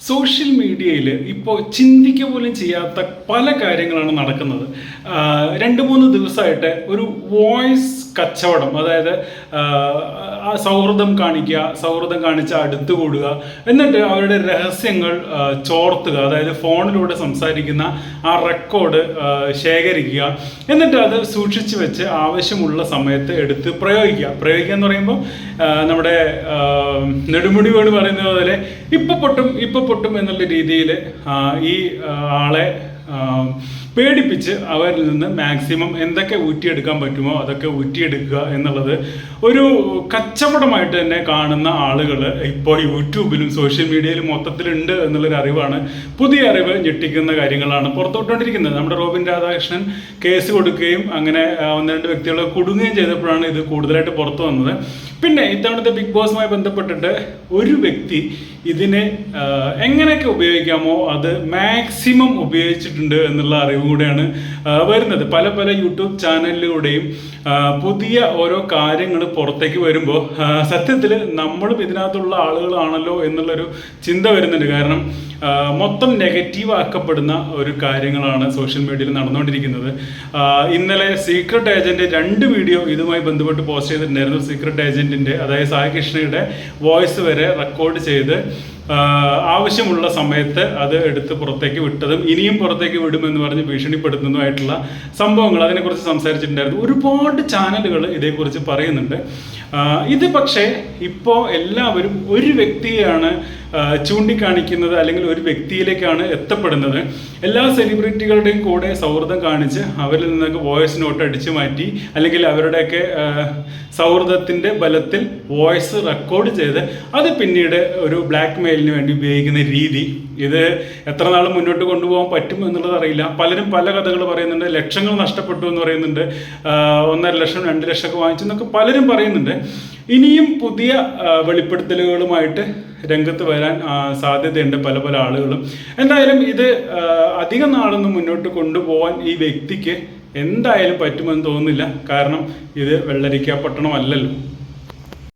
Social മീഡിയയിൽ ഇപ്പോൾ ചിന്തിക്കുക പോലും ചെയ്യാത്ത പല കാര്യങ്ങളാണ് നടക്കുന്നത്. രണ്ട് മൂന്ന് ദിവസമായിട്ട് ഒരു വോയിസ് കച്ചവടം അതായത് ആ, സൗഹൃദം കാണിക്കുക സൗഹൃദം കാണിച്ച് അടുത്ത് കൂടുക എന്നിട്ട് അവരുടെ രഹസ്യങ്ങൾ ചോർത്തുക അതായത് ഫോണിലൂടെ സംസാരിക്കുന്ന ആ റെക്കോർഡ് ശേഖരിക്കുക എന്നിട്ട് അത് സൂക്ഷിച്ചു വെച്ച് ആവശ്യമുള്ള സമയത്ത് എടുത്ത് പ്രയോഗിക്കുക. പ്രയോഗിക്കുക എന്ന് പറയുമ്പോൾ നമ്മുടെ നെടുമുടി വേണു പറയുന്നത് പോലെ ഇപ്പൊ പൊട്ടും ഇപ്പൊ പൊട്ടും എന്നുള്ള രീതിയിൽ ഈ ആളെ പേടിപ്പിച്ച് അവരിൽ നിന്ന് മാക്സിമം എന്തൊക്കെ ഊറ്റിയെടുക്കാൻ പറ്റുമോ അതൊക്കെ ഊറ്റിയെടുക്കുക എന്നുള്ളത് ഒരു കച്ചവടമായിട്ട് തന്നെ കാണുന്ന ആളുകൾ ഇപ്പോൾ യൂട്യൂബിലും സോഷ്യൽ മീഡിയയിലും മൊത്തത്തിലുണ്ട് എന്നുള്ളൊരു അറിവാണ്. പുതിയ അറിവ് ഞെട്ടിക്കുന്ന കാര്യങ്ങളാണ് പുറത്തോട്ടുകൊണ്ടിരിക്കുന്നത്. നമ്മുടെ റോബിൻ രാധാകൃഷ്ണൻ കേസ് കൊടുക്കുകയും അങ്ങനെ ഒന്ന് രണ്ട് വ്യക്തികളെ കുടുങ്ങുകയും ചെയ്തപ്പോഴാണ് ഇത് കൂടുതലായിട്ട് പുറത്തു വന്നത്. പിന്നെ ഇത്തവണത്തെ ബിഗ് ബോസുമായി ബന്ധപ്പെട്ടിട്ട് ഒരു വ്യക്തി ഇതിനെ എങ്ങനെയൊക്കെ ഉപയോഗിക്കാമോ അത് മാക്സിമം ഉപയോഗിച്ചിട്ടുണ്ട് എന്നുള്ള അറിവ് കൂടെയാണ് വരുന്നത്. പല പല യൂട്യൂബ് ചാനലിലൂടെയും പുതിയ ഓരോ കാര്യങ്ങൾ പുറത്തേക്ക് വരുമ്പോൾ സത്യത്തിൽ നമ്മളും ഇതിനകത്തുള്ള ആളുകളാണല്ലോ എന്നുള്ളൊരു ചിന്ത വരുന്നുണ്ട്. കാരണം മൊത്തം നെഗറ്റീവ് ആക്കപ്പെടുന്ന ഒരു കാര്യങ്ങളാണ് സോഷ്യൽ മീഡിയയിൽ നടന്നുകൊണ്ടിരിക്കുന്നത്. ഇന്നലെ സീക്രട്ട് ഏജന്റ് രണ്ട് വീഡിയോ ഇതുമായി ബന്ധപ്പെട്ട് പോസ്റ്റ് ചെയ്തിട്ടുണ്ടായിരുന്നു. സീക്രട്ട് ഏജന്റിന്റെ അതായത് സായി കൃഷ്ണയുടെ വോയിസ് വരെ റെക്കോർഡ് ചെയ്ത് ആവശ്യമുള്ള സമയത്ത് അത് എടുത്ത് പുറത്തേക്ക് വിട്ടതും ഇനിയും പുറത്തേക്ക് വിടുമെന്ന് പറഞ്ഞ് ഭീഷണിപ്പെടുത്തുന്നതുമായിട്ടുള്ള സംഭവങ്ങൾ അതിനെക്കുറിച്ച് സംസാരിച്ചിട്ടുണ്ടായിരുന്നു. ഒരുപാട് ചാനലുകൾ ഇതേക്കുറിച്ച് പറയുന്നുണ്ട്. ഇത് പക്ഷേ ഇപ്പോൾ എല്ലാവരും ഒരു വ്യക്തിയെയാണ് ചൂണ്ടിക്കാണിക്കുന്നത് അല്ലെങ്കിൽ ഒരു വ്യക്തിയിലേക്കാണ് എത്തപ്പെടുന്നത്. എല്ലാ സെലിബ്രിറ്റികളുടെയും കൂടെ സൗഹൃദം കാണിച്ച് അവരിൽ നിന്നൊക്കെ വോയിസ് നോട്ട് അടിച്ചു മാറ്റി അല്ലെങ്കിൽ അവരുടെയൊക്കെ സൗഹൃദത്തിന്റെ ബലത്തിൽ വോയിസ് റെക്കോർഡ് ചെയ്ത് അത് പിന്നീട് ഒരു ബ്ലാക്ക് മെയിലിന് വേണ്ടി ഉപയോഗിക്കുന്ന രീതി. ഇത് എത്ര നാൾ മുന്നോട്ട് കൊണ്ടുപോകാൻ പറ്റും എന്നുള്ളത് അറിയില്ല. പലരും പല കഥകൾ പറയുന്നുണ്ട്. ലക്ഷങ്ങൾ നഷ്ടപ്പെട്ടു എന്ന് പറയുന്നുണ്ട്. ഒന്നര ലക്ഷം രണ്ട് ലക്ഷമൊക്കെ വാങ്ങിച്ചു എന്നൊക്കെ പലരും പറയുന്നുണ്ട്. ഇനിയും പുതിയ വെളിപ്പെടുത്തലുകളുമായിട്ട് രംഗത്ത് വരാൻ സാധ്യതയുണ്ട് പല പല ആളുകളും. എന്തായാലും ഇത് അധികം നാളൊന്നും മുന്നോട്ട് കൊണ്ടുപോകാൻ ഈ വ്യക്തിക്ക് എന്തായാലും പറ്റുമെന്ന് തോന്നുന്നില്ല. കാരണം ഇത് വെള്ളരിക്ക പട്ടണമല്ലല്ലോ.